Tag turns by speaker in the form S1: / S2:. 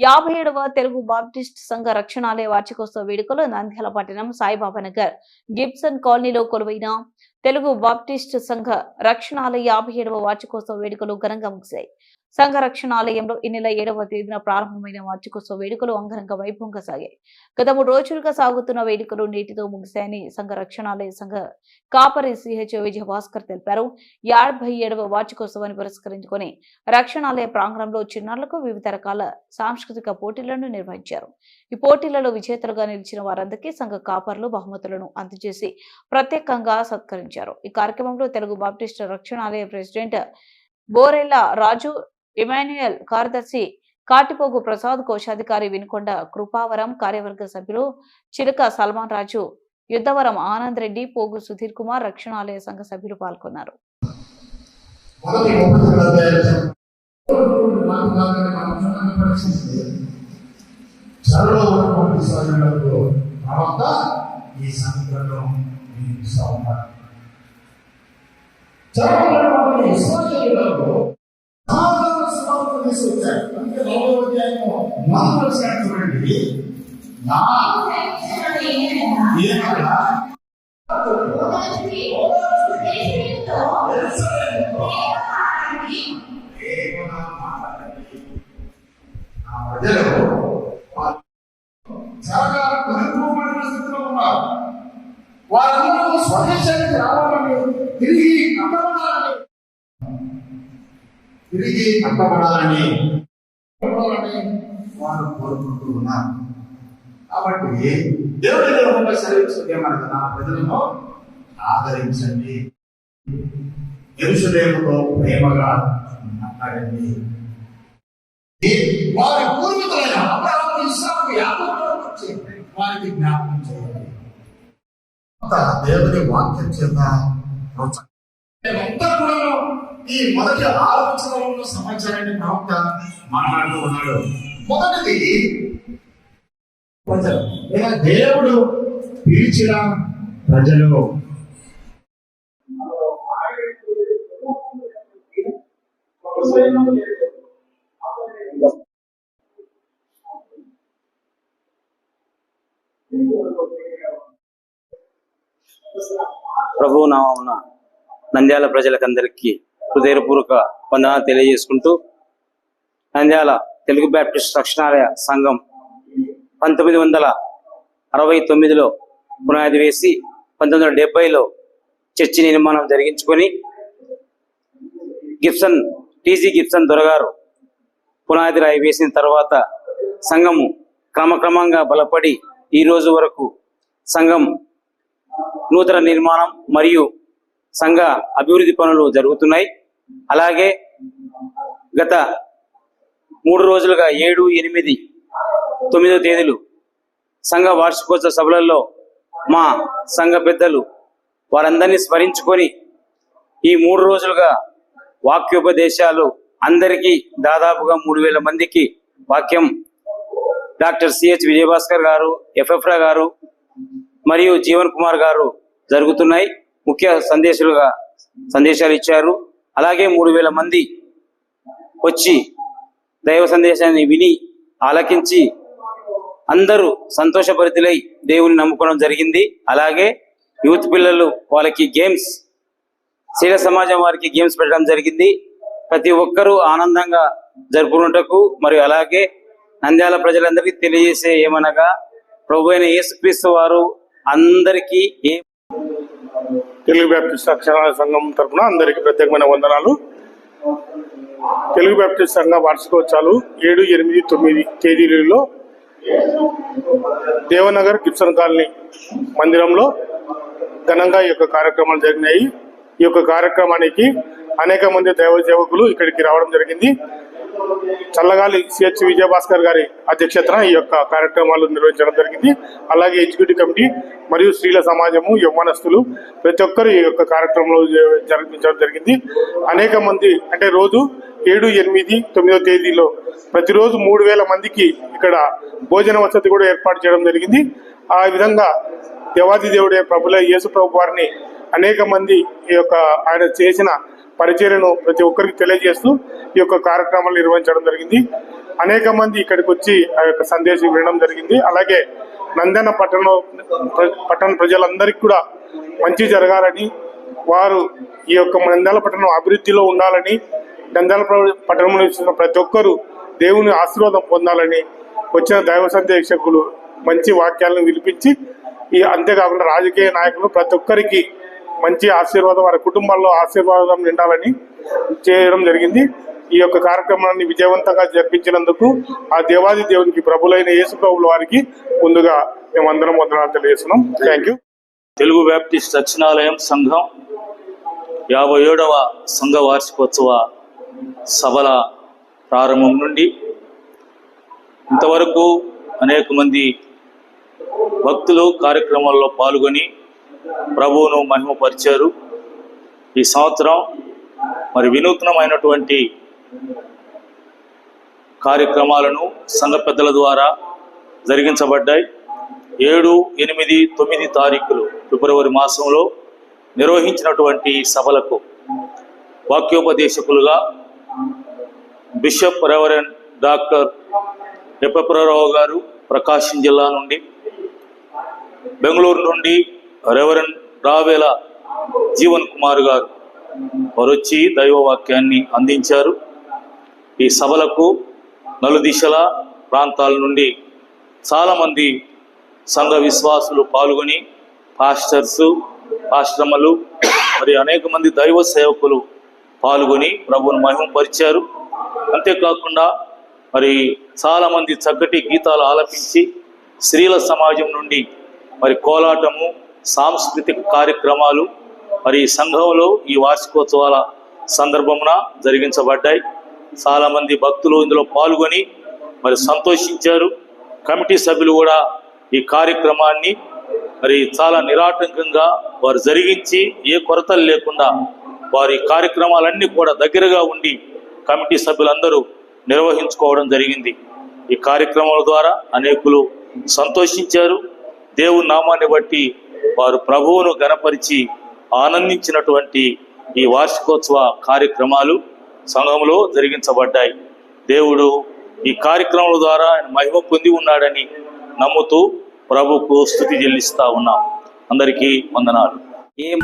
S1: యాభై ఏడవ తెలుగు బాప్టిస్ట్ సంఘ రక్షణాలయ వార్షికోత్సవ వేడుకలు నంద్యాల పట్టణం సాయిబాబా నగర్ గిబ్సన్ కాలనీలో కొలువైన తెలుగు బాప్టిస్ట్ సంఘ రక్షణాలయ యాభై ఏడవ వార్షికోత్సవ వేడుకలు ఘనంగా ముగిశాయి. సంఘ రక్షణాలయంలో ఈ నెల ఏడవ తేదీన ప్రారంభమైన వార్షికోత్సవ వేడుకలు అంగరంగ వైభవంగా సాగాయి. గత మూడు రోజులుగా సాగుతున్న వేడుకలు నేటితో ముగిశాయని సంఘ రక్షణాలయ సంఘ కాపరి సిహెచ్ విజయ భాస్కర్ తెలిపారు. యాభై ఏడవ వార్షికోత్సవాన్ని పురస్కరించుకుని రక్షణాలయ ప్రాంగణంలో చిన్నారులకు వివిధ రకాల సాంస్కృతిక పోటీలను నిర్వహించారు. ఈ పోటీలలో విజేతలుగా నిలిచిన వారందరికీ సంఘ కాపర్లు బహుమతులను అందజేసి ప్రత్యేకంగా సత్కరించారు. ఈ కార్యక్రమంలో తెలుగు బాప్టిస్ట్ రక్షణాలయ ప్రెసిడెంట్ బోరెల్లా రాజు ఇమాన్యుయల్ కార్యదర్శి కాటిపోగు ప్రసాద్ కోశాధికారి వినుకొండ కృపావరం కార్యవర్గ సభ్యులు చిలుక సల్మాన్ రాజు యుద్ధవరం ఆనంద్ రెడ్డి పోగు సుధీర్ కుమార్ రక్షణాలయ సంఘ సభ్యులు పాల్గొన్నారు.
S2: మొదటి సువార్త తీసుకొచ్చారు అందుకే నలభై అధ్యాయము చూడండి నా ప్రజలు చాలా స్థితిలో ఉన్నారు వారందరూ స్వదేశానికి రావాలని తిరిగి తిరిగి కట్టబడాలని కట్టబడాలని వారు కోరుకుంటూ ఉన్నారు. కాబట్టి దేవుడి నిర్మూలన సెలవిస్తుంది ఏమనగా నా ప్రజలను ఆదరించండి. ఎరుసలేములో ప్రేమగా మాట్లాడండి. వారి పూర్వీకులైన అబ్రహాము ఇస్సాకు యాకోబులకు గురించి వారికి జ్ఞాపకం చేయాలి దేవుని వాక్యం చేత ప్రోత్సాహం. మేమంతా కూడా ఈ మొదటి ఆరు వచనాలలో సమాచారాన్ని ప్రవక్త మాట్లాడుతూ ఉన్నాడు. మొదటిది ప్రజలు. లేదా దేవుడు పిలిచిన ప్రజలు.
S3: ప్రభు నామమున నంద్యాల ప్రజలకందరికీ హృదయపూర్వక వందనాలు తెలియజేసుకుంటూ నంద్యాల తెలుగు బ్యాప్టిస్ట్ రక్షణాలయ సంఘం పంతొమ్మిది వందల అరవై తొమ్మిదిలో పునాది వేసి పంతొమ్మిది వందల డెబ్బైలో చర్చి నిర్మాణం జరిగించుకొని గిబ్సన్ టీజీ గిబ్సన్ దొరగారు పునాది రాయి వేసిన తర్వాత సంఘము క్రమక్రమంగా బలపడి ఈ రోజు వరకు సంఘం నూతన నిర్మాణం మరియు సంఘ అభివృద్ధి పనులు జరుగుతున్నాయి. అలాగే గత మూడు రోజులుగా ఏడు ఎనిమిది తొమ్మిదో తేదీలు సంఘ వార్షికోత్సవ సభలలో మా సంఘ పెద్దలు వారందరినీ స్మరించుకొని ఈ మూడు రోజులుగా వాక్యోపదేశాలు అందరికీ దాదాపుగా మూడు వేల మందికి వాక్యం డాక్టర్ సిహెచ్ విజయభాస్కర్ గారు ఎఫ్ఎఫ్రా గారు మరియు జీవన్ కుమార్ గారు జరుగుతున్నాయి. ముఖ్య సందేశాలుగా సందేశాలు ఇచ్చారు. అలాగే మూడు వేల మంది వచ్చి దైవ సందేశాన్ని విని ఆలకించి అందరూ సంతోషభరితులై దేవుని నమ్ముకోవడం జరిగింది. అలాగే యూత్ పిల్లలు వాళ్ళకి గేమ్స్ శీల సమాజం వారికి గేమ్స్ పెట్టడం జరిగింది. ప్రతి ఒక్కరూ ఆనందంగా జరుపుకున్నటకు మరియు అలాగే నంద్యాల ప్రజలందరికీ తెలియజేసే ఏమనగా ప్రభు అయిన యేసుక్రీస్తు వారు అందరికీ ఏ
S4: తెలుగు బ్యాప్టిస్ట్ అక్షరాల సంఘం తరపున అందరికీ ప్రత్యేకమైన వందనాలు. తెలుగు బ్యాప్టిస్ట్ సంఘ వార్షికోత్సవాలు ఏడు ఎనిమిది తొమ్మిది తేదీలలో దేవనగర్ గిప్సన్ కాలనీ మందిరంలో ఘనంగా ఈ యొక్క కార్యక్రమాలు జరిగినాయి. ఈ యొక్క కార్యక్రమానికి అనేక మంది దైవ సేవకులు ఇక్కడికి రావడం జరిగింది. చల్లగాలి సిహెచ్ విజయభాస్కర్ గారి అధ్యక్షతన ఈ యొక్క కార్యక్రమాలు నిర్వహించడం జరిగింది. అలాగే ఎగ్జిక్యూటివ్ కమిటీ మరియు స్త్రీల సమాజము యవ్వనస్తులు ప్రతి ఒక్కరు ఈ యొక్క కార్యక్రమంలో జరిపించడం జరిగింది. అనేక మంది అంటే రోజు ఏడు ఎనిమిది తొమ్మిదో తేదీలో ప్రతిరోజు మూడు వేల మందికి ఇక్కడ భోజన వసతి కూడా ఏర్పాటు చేయడం జరిగింది. ఆ విధంగా దేవాది దేవుడే ప్రభుల యేసు ప్రభు వారిని అనేక మంది ఈ యొక్క ఆయన చేసిన పరిచర్యను ప్రతి ఒక్కరికి తెలియజేస్తూ ఈ యొక్క కార్యక్రమాలు నిర్వహించడం జరిగింది. అనేక మంది ఇక్కడికి వచ్చి ఆ యొక్క సందేశం వినడం జరిగింది. అలాగే నందన పట్టణ పట్టణ ప్రజలందరికీ కూడా మంచి జరగాలని వారు ఈ యొక్క నంద్యాల పట్టణం అభివృద్ధిలో ఉండాలని నంద్యాల ప్ర- పట్టణంలో వచ్చిన ప్రతి ఒక్కరూ దేవుని ఆశీర్వాదం పొందాలని వచ్చిన దైవ సందేశకులు మంచి వాక్యాలను వినిపించి ఈ అంతేకాకుండా రాజకీయ నాయకులు ప్రతి ఒక్కరికి మంచి ఆశీర్వాదం వారి కుటుంబాల్లో ఆశీర్వాదం నిండాలని చేయడం జరిగింది. ఈ యొక్క కార్యక్రమాన్ని విజయవంతంగా జరిపించినందుకు ఆ దేవాది దేవునికి ప్రభులైన యేసు ప్రభుల వారికి ముందుగా మేమందరం వందనాలు తెలియజేస్తున్నాం. థ్యాంక్ యూ
S5: తెలుగు బ్యాప్టిస్ట్ దక్షిణాలయం సంఘం యాభై ఏడవ సంఘ వార్షికోత్సవ సభల ప్రారంభం నుండి ఇంతవరకు అనేక మంది భక్తులు కార్యక్రమాల్లో పాల్గొని ప్రభువును మహిమపరిచారు. ఈ సంవత్సరం మరి వినూత్నమైనటువంటి కార్యక్రమాలను సంఘ పెద్దల ద్వారా జరిగించబడ్డాయి. ఏడు ఎనిమిది తొమ్మిది తారీఖులు ఫిబ్రవరి మాసంలో నిర్వహించినటువంటి సభలకు వాక్యోపదేశకులుగా బిషప్ రెవరెన్ డాక్టర్ ఎప్పప్రరావు గారు ప్రకాశం జిల్లా నుండి బెంగళూరు నుండి రెవరెండ్ రావేల జీవన్ కుమార్ గారు వారు వచ్చి దైవవాక్యాన్ని అందించారు. ఈ సభలకు నలుదిశల ప్రాంతాల నుండి చాలామంది సంఘ విశ్వాసులు పాల్గొని పాస్టర్స్ ఆశ్రమలు మరి అనేక మంది దైవ సేవకులు పాల్గొని ప్రభువును మహిమపరిచారు. అంతేకాకుండా మరి చాలామంది చక్కటి గీతాలు ఆలపించి స్త్రీల సమాజం నుండి మరి కోలాటము సాంస్కృతిక కార్యక్రమాలు మరి ఈ సంఘంలో ఈ వార్షికోత్సవాల సందర్భమున జరిగించబడ్డాయి. చాలామంది భక్తులు ఇందులో పాల్గొని మరి సంతోషించారు. కమిటీ సభ్యులు కూడా ఈ కార్యక్రమాన్ని మరి చాలా నిరాటంకంగా వారు జరిగించి ఏ కొరతలు లేకుండా వారి కార్యక్రమాలన్నీ కూడా దగ్గరగా ఉండి కమిటీ సభ్యులందరూ నిర్వహించుకోవడం జరిగింది. ఈ కార్యక్రమాల ద్వారా అనేకులు సంతోషించారు. దేవుని నామాన్ని బట్టి వారు ప్రభువును గనపరిచి ఆనందించినటువంటి ఈ వార్షికోత్సవ కార్యక్రమాలు సంఘంలో జరిగించబడ్డాయి. దేవుడు ఈ కార్యక్రమాల ద్వారా ఆయన మహిమ పొంది ఉన్నాడని నమ్ముతూ ప్రభుకు స్థుతి చెల్లిస్తా ఉన్నాం. అందరికీ వందనాలు.
S3: ఏం